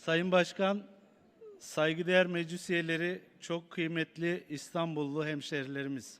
Sayın Başkan, saygıdeğer meclis üyeleri, çok kıymetli İstanbullu hemşehrilerimiz.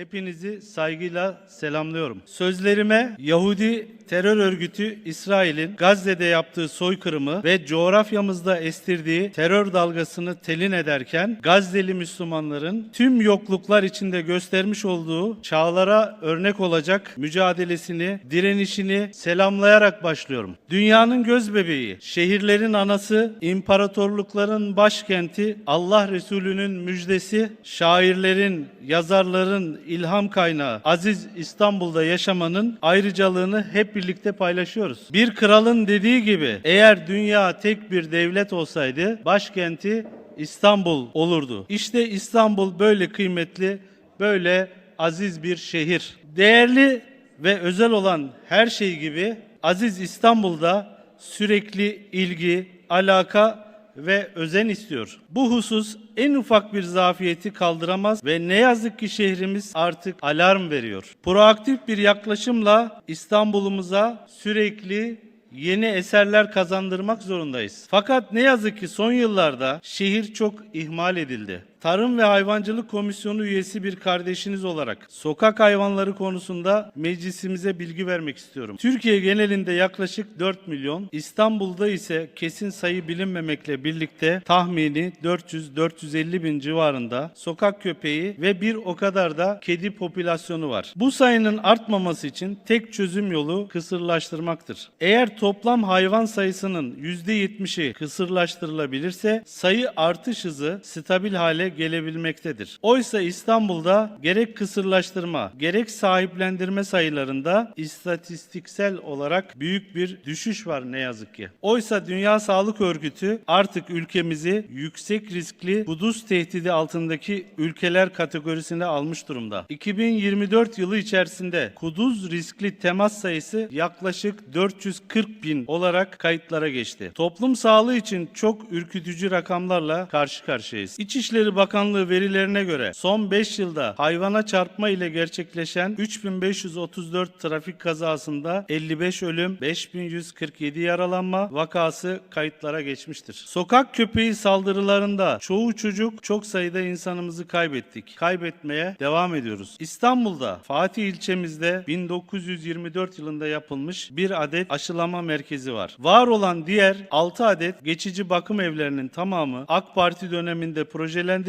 Hepinizi saygıyla selamlıyorum. Sözlerime Yahudi terör örgütü İsrail'in Gazze'de yaptığı soykırımı ve coğrafyamızda estirdiği terör dalgasını telin ederken Gazze'li Müslümanların tüm yokluklar içinde göstermiş olduğu çağlara örnek olacak mücadelesini, direnişini selamlayarak başlıyorum. Dünyanın göz bebeği, şehirlerin anası, imparatorlukların başkenti, Allah Resulü'nün müjdesi, şairlerin, yazarların ilham kaynağı Aziz İstanbul'da yaşamanın ayrıcalığını hep birlikte paylaşıyoruz. Bir kralın dediği gibi eğer dünya tek bir devlet olsaydı başkenti İstanbul olurdu. İşte İstanbul böyle kıymetli, böyle aziz bir şehir. Değerli ve özel olan her şey gibi Aziz İstanbul'da sürekli ilgi, alaka ve özen istiyor. Bu husus en ufak bir zafiyeti kaldıramaz ve ne yazık ki şehrimiz artık alarm veriyor. Proaktif bir yaklaşımla İstanbul'umuza sürekli yeni eserler kazandırmak zorundayız. Fakat ne yazık ki son yıllarda şehir çok ihmal edildi. Tarım ve Hayvancılık Komisyonu üyesi bir kardeşiniz olarak sokak hayvanları konusunda meclisimize bilgi vermek istiyorum. Türkiye genelinde yaklaşık 4 milyon, İstanbul'da ise kesin sayı bilinmemekle birlikte tahmini 400-450 bin civarında sokak köpeği ve bir o kadar da kedi popülasyonu var. Bu sayının artmaması için tek çözüm yolu kısırlaştırmaktır. Eğer toplam hayvan sayısının %70'i kısırlaştırılabilirse sayı artış hızı stabil hale gelebilmektedir. Oysa İstanbul'da gerek kısırlaştırma gerek sahiplendirme sayılarında istatistiksel olarak büyük bir düşüş var ne yazık ki. Oysa Dünya Sağlık Örgütü artık ülkemizi yüksek riskli kuduz tehdidi altındaki ülkeler kategorisine almış durumda. 2024 yılı içerisinde kuduz riskli temas sayısı yaklaşık 440 bin olarak kayıtlara geçti. Toplum sağlığı için çok ürkütücü rakamlarla karşı karşıyayız. İçişleri Bakanlığı verilerine göre son 5 yılda hayvana çarpma ile gerçekleşen 3534 trafik kazasında 55 ölüm, 5147 yaralanma vakası kayıtlara geçmiştir. Sokak köpeği saldırılarında çoğu çocuk çok sayıda insanımızı kaybettik. Kaybetmeye devam ediyoruz. İstanbul'da Fatih ilçemizde 1924 yılında yapılmış bir adet aşılama merkezi var. Var olan diğer 6 adet geçici bakım evlerinin tamamı AK Parti döneminde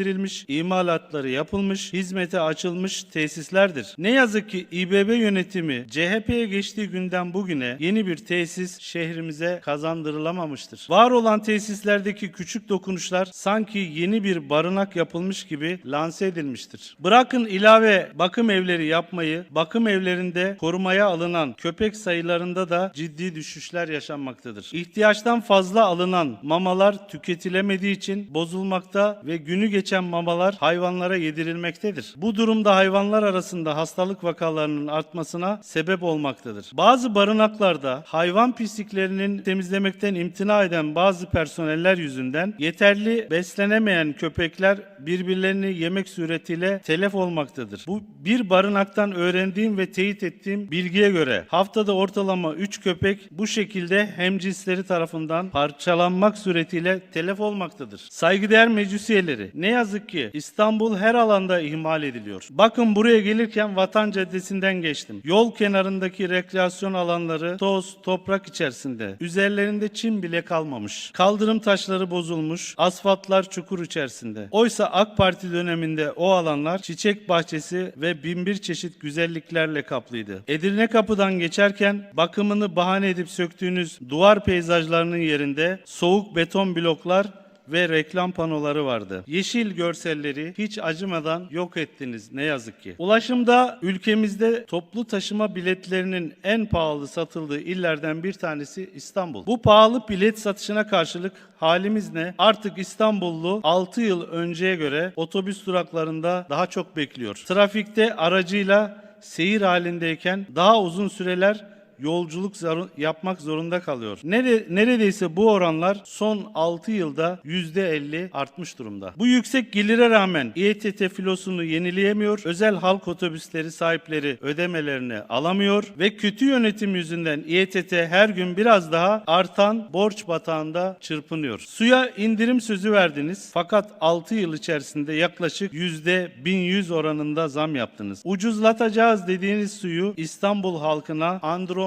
projelendirilmiş, imalatları yapılmış, hizmete açılmış tesislerdir. Ne yazık ki İBB yönetimi CHP'ye geçtiği günden bugüne yeni bir tesis şehrimize kazandırılamamıştır. Var olan tesislerdeki küçük dokunuşlar sanki yeni bir barınak yapılmış gibi lanse edilmiştir. Bırakın ilave bakım evleri yapmayı, bakım evlerinde korumaya alınan köpek sayılarında da ciddi düşüşler yaşanmaktadır. İhtiyaçtan fazla alınan mamalar tüketilemediği için bozulmakta ve günü geçen mamalar hayvanlara yedirilmektedir. Bu durumda hayvanlar arasında hastalık vakalarının artmasına sebep olmaktadır. Bazı barınaklarda hayvan pisliklerinin temizlemekten imtina eden bazı personeller yüzünden yeterli beslenemeyen köpekler birbirlerini yemek suretiyle telef olmaktadır. Bu bir barınaktan öğrendiğim ve teyit ettiğim bilgiye göre haftada ortalama 3 köpek bu şekilde hemcinsleri tarafından parçalanmak suretiyle telef olmaktadır. Saygıdeğer meclis üyeleri, ne yazık ki İstanbul her alanda ihmal ediliyor. Bakın buraya gelirken Vatan Caddesi'nden geçtim. Yol kenarındaki rekreasyon alanları toz, toprak içerisinde. Üzerlerinde çim bile kalmamış. Kaldırım taşları bozulmuş, asfaltlar çukur içerisinde. Oysa AK Parti döneminde o alanlar çiçek bahçesi ve binbir çeşit güzelliklerle kaplıydı. Edirne kapıdan geçerken bakımını bahane edip söktüğünüz duvar peyzajlarının yerinde soğuk beton bloklar ve reklam panoları vardı. Yeşil görselleri hiç acımadan yok ettiniz ne yazık ki. Ulaşımda ülkemizde toplu taşıma biletlerinin en pahalı satıldığı illerden bir tanesi İstanbul. Bu pahalı bilet satışına karşılık halimiz ne? Artık İstanbullu 6 yıl önceye göre otobüs duraklarında daha çok bekliyor. Trafikte aracıyla seyir halindeyken daha uzun süreler yolculuk zor- yapmak zorunda kalıyor. Nere- neredeyse bu oranlar son 6 yılda %50 artmış durumda. Bu yüksek gelire rağmen İETT filosunu yenileyemiyor, özel halk otobüsleri sahipleri ödemelerini alamıyor ve kötü yönetim yüzünden İETT her gün biraz daha artan borç batağında çırpınıyor. Suya indirim sözü verdiniz fakat 6 yıl içerisinde yaklaşık %1100 oranında zam yaptınız. Ucuzlatacağız dediğiniz suyu İstanbul halkına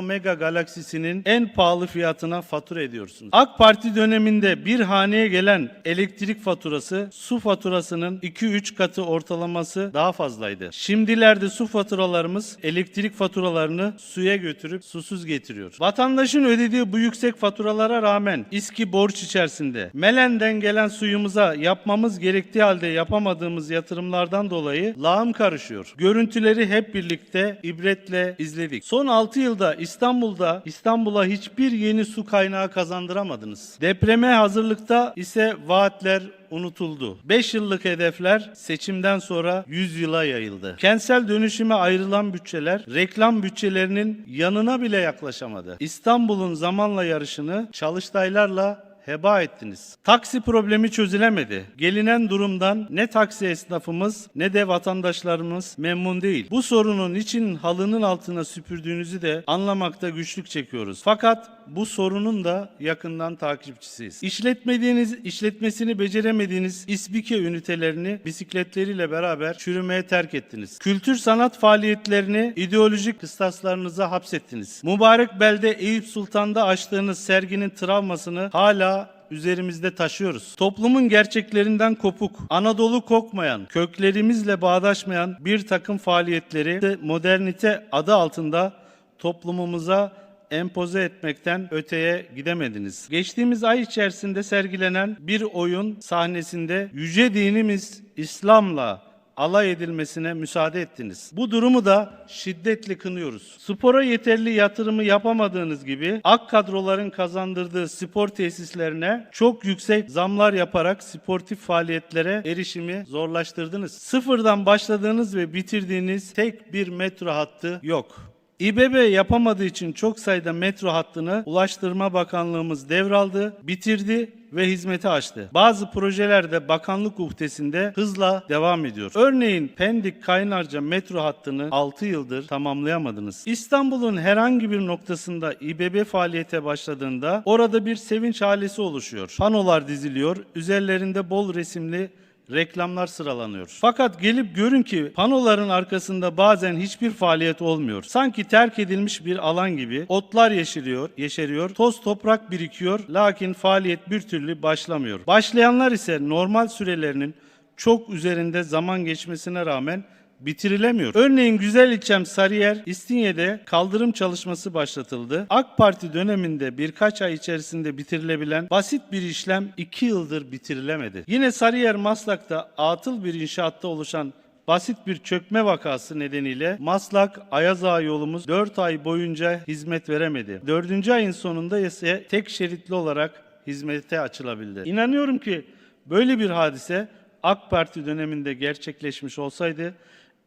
Andromeda galaksisinin en pahalı fiyatına fatura ediyorsunuz. AK Parti döneminde bir haneye gelen elektrik faturası su faturasının 2-3 katı ortalaması daha fazlaydı. Şimdilerde su faturalarımız elektrik faturalarını suya götürüp susuz getiriyor. Vatandaşın ödediği bu yüksek faturalara rağmen İSKİ borç içerisinde Melen'den gelen suyumuza yapmamız gerektiği halde yapamadığımız yatırımlardan dolayı lağım karışıyor. Görüntüleri hep birlikte ibretle izledik. Son 6 yılda İstanbul'da İstanbul'a hiçbir yeni su kaynağı kazandıramadınız. Depreme hazırlıkta ise vaatler unutuldu. 5 yıllık hedefler seçimden sonra 100 yıla yayıldı. Kentsel dönüşüme ayrılan bütçeler reklam bütçelerinin yanına bile yaklaşamadı. İstanbul'un zamanla yarışını çalıştaylarla heba ettiniz. Taksi problemi çözülemedi. Gelinen durumdan ne taksi esnafımız ne de vatandaşlarımız memnun değil. Bu sorunun için halının altına süpürdüğünüzü de anlamakta güçlük çekiyoruz. Fakat bu sorunun da yakından takipçisiyiz. İşletmediğiniz, işletmesini beceremediğiniz İSBİKE ünitelerini bisikletleriyle beraber çürümeye terk ettiniz. Kültür sanat faaliyetlerini ideolojik kıstaslarınıza hapsettiniz. Mübarek belde Eyüp Sultan'da açtığınız serginin travmasını hala üzerimizde taşıyoruz. Toplumun gerçeklerinden kopuk, Anadolu kokmayan, köklerimizle bağdaşmayan bir takım faaliyetleri de modernite adı altında toplumumuza empoze etmekten öteye gidemediniz. Geçtiğimiz ay içerisinde sergilenen bir oyun sahnesinde yüce dinimiz İslam'la alay edilmesine müsaade ettiniz. Bu durumu da şiddetle kınıyoruz. Spora yeterli yatırımı yapamadığınız gibi ak kadroların kazandırdığı spor tesislerine çok yüksek zamlar yaparak sportif faaliyetlere erişimi zorlaştırdınız. Sıfırdan başladığınız ve bitirdiğiniz tek bir metro hattı yok. İBB yapamadığı için çok sayıda metro hattını Ulaştırma Bakanlığımız devraldı, bitirdi ve hizmete açtı. Bazı projeler de bakanlık uhdesinde hızla devam ediyor. Örneğin Pendik Kaynarca metro hattını 6 yıldır tamamlayamadınız. İstanbul'un herhangi bir noktasında İBB faaliyete başladığında orada bir sevinç halesi oluşuyor. Panolar diziliyor, üzerlerinde bol resimli reklamlar sıralanıyor. Fakat gelip görün ki panoların arkasında bazen hiçbir faaliyet olmuyor. Sanki terk edilmiş bir alan gibi otlar yeşeriyor, yeşeriyor, toz toprak birikiyor lakin faaliyet bir türlü başlamıyor. Başlayanlar ise normal sürelerinin çok üzerinde zaman geçmesine rağmen bitirilemiyor. Örneğin güzel ilçem Sarıyer, İstinye'de kaldırım çalışması başlatıldı. AK Parti döneminde birkaç ay içerisinde bitirilebilen basit bir işlem 2 yıldır bitirilemedi. Yine Sarıyer Maslak'ta atıl bir inşaatta oluşan Basit bir çökme vakası nedeniyle Maslak Ayazağa yolumuz 4 ay boyunca hizmet veremedi. 4. ayın sonunda ise tek şeritli olarak hizmete açılabildi. İnanıyorum ki böyle bir hadise AK Parti döneminde gerçekleşmiş olsaydı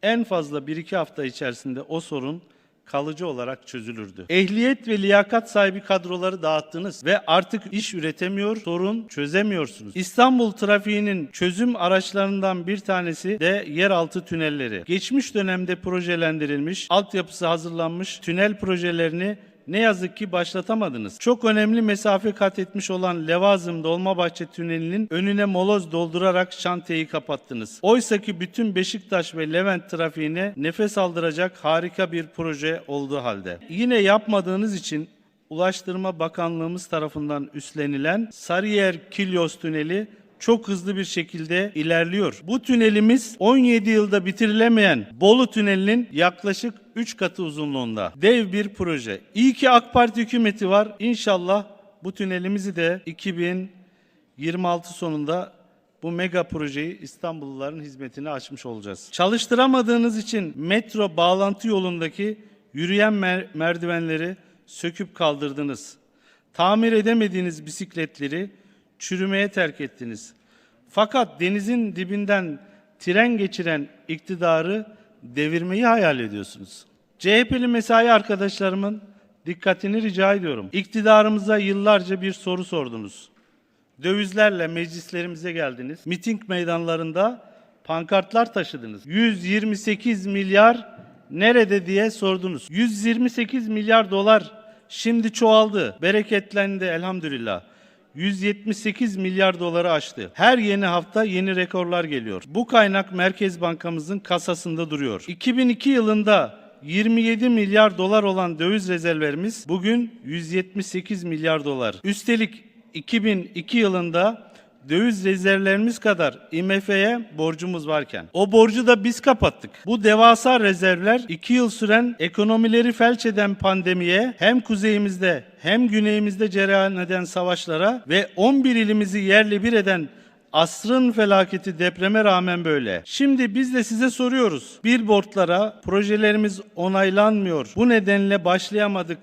en fazla 1-2 hafta içerisinde o sorun kalıcı olarak çözülürdü. Ehliyet ve liyakat sahibi kadroları dağıttınız ve artık iş üretemiyor, sorun çözemiyorsunuz. İstanbul trafiğinin çözüm araçlarından bir tanesi de yeraltı tünelleri. Geçmiş dönemde projelendirilmiş, altyapısı hazırlanmış tünel projelerini ne yazık ki başlatamadınız. Çok önemli mesafe kat etmiş olan Levazım Dolmabahçe Tüneli'nin önüne moloz doldurarak şantiyeyi kapattınız. Oysa ki bütün Beşiktaş ve Levent trafiğine nefes aldıracak harika bir proje olduğu halde. Yine yapmadığınız için Ulaştırma Bakanlığımız tarafından üstlenilen Sarıyer Kilyos Tüneli çok hızlı bir şekilde ilerliyor. Bu tünelimiz 17 yılda bitirilemeyen Bolu Tüneli'nin yaklaşık 3 katı uzunluğunda. Dev bir proje. İyi ki AK Parti hükümeti var. İnşallah bu tünelimizi de 2026 sonunda bu mega projeyi İstanbulluların hizmetine açmış olacağız. Çalıştıramadığınız için metro bağlantı yolundaki yürüyen mer- merdivenleri söküp kaldırdınız. Tamir edemediğiniz bisikletleri çürümeye terk ettiniz. Fakat denizin dibinden tren geçiren iktidarı devirmeyi hayal ediyorsunuz. CHP'li mesai arkadaşlarımın dikkatini rica ediyorum. İktidarımıza yıllarca bir soru sordunuz. Dövizlerle meclislerimize geldiniz. Miting meydanlarında pankartlar taşıdınız. 128 milyar nerede diye sordunuz. 128 milyar dolar şimdi çoğaldı. Bereketlendi elhamdülillah. 178 milyar doları aştı. Her yeni hafta yeni rekorlar geliyor. Bu kaynak Merkez Bankamızın kasasında duruyor. 2002 yılında 27 milyar dolar olan döviz rezervlerimiz bugün 178 milyar dolar. Üstelik 2002 yılında döviz rezervlerimiz kadar IMF'ye borcumuz varken o borcu da biz kapattık. Bu devasa rezervler 2 yıl süren ekonomileri felç eden pandemiye hem kuzeyimizde hem güneyimizde cereyan eden savaşlara ve 11 ilimizi yerle bir eden Asrın felaketi depreme rağmen böyle. Şimdi biz de size soruyoruz. Billboardlara projelerimiz onaylanmıyor. Bu nedenle başlayamadık,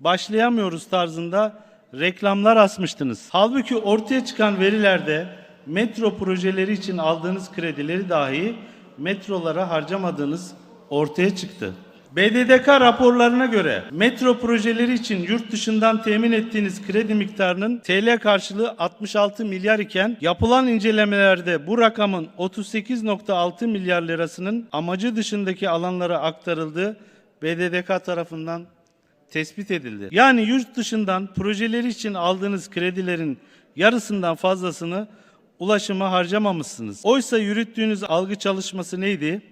başlayamıyoruz tarzında reklamlar asmıştınız. Halbuki ortaya çıkan verilerde metro projeleri için aldığınız kredileri dahi metrolara harcamadığınız ortaya çıktı. BDDK raporlarına göre metro projeleri için yurt dışından temin ettiğiniz kredi miktarının TL karşılığı 66 milyar iken yapılan incelemelerde bu rakamın 38.6 milyar lirasının amacı dışındaki alanlara aktarıldığı BDDK tarafından tespit edildi. Yani yurt dışından projeleri için aldığınız kredilerin yarısından fazlasını ulaşıma harcamamışsınız. Oysa yürüttüğünüz algı çalışması neydi?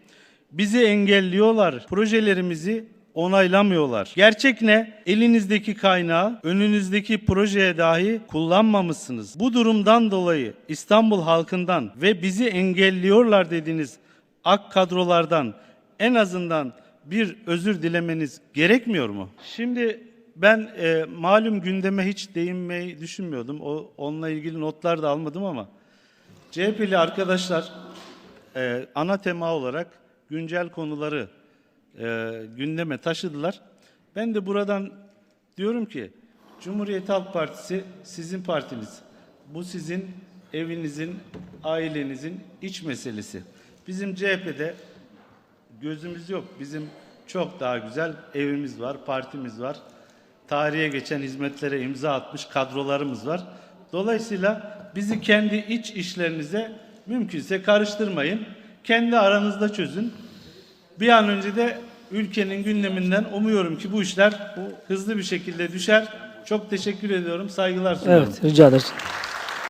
Bizi engelliyorlar, projelerimizi onaylamıyorlar. Gerçek ne? Elinizdeki kaynağı önünüzdeki projeye dahi kullanmamışsınız. Bu durumdan dolayı İstanbul halkından ve bizi engelliyorlar dediğiniz ak kadrolardan en azından bir özür dilemeniz gerekmiyor mu? Şimdi ben e, malum gündeme hiç değinmeyi düşünmüyordum. O onunla ilgili notlar da almadım ama CHP'li arkadaşlar e, ana tema olarak güncel konuları e, gündeme taşıdılar. Ben de buradan diyorum ki Cumhuriyet Halk Partisi sizin partiniz. Bu sizin evinizin, ailenizin iç meselesi. Bizim CHP'de gözümüz yok. Bizim çok daha güzel evimiz var, partimiz var. Tarihe geçen hizmetlere imza atmış kadrolarımız var. Dolayısıyla bizi kendi iç işlerinize mümkünse karıştırmayın. Kendi aranızda çözün. Bir an önce de ülkenin gündeminden umuyorum ki bu işler hızlı bir şekilde düşer. Çok teşekkür ediyorum. Saygılar sunuyorum. Evet rica ederiz.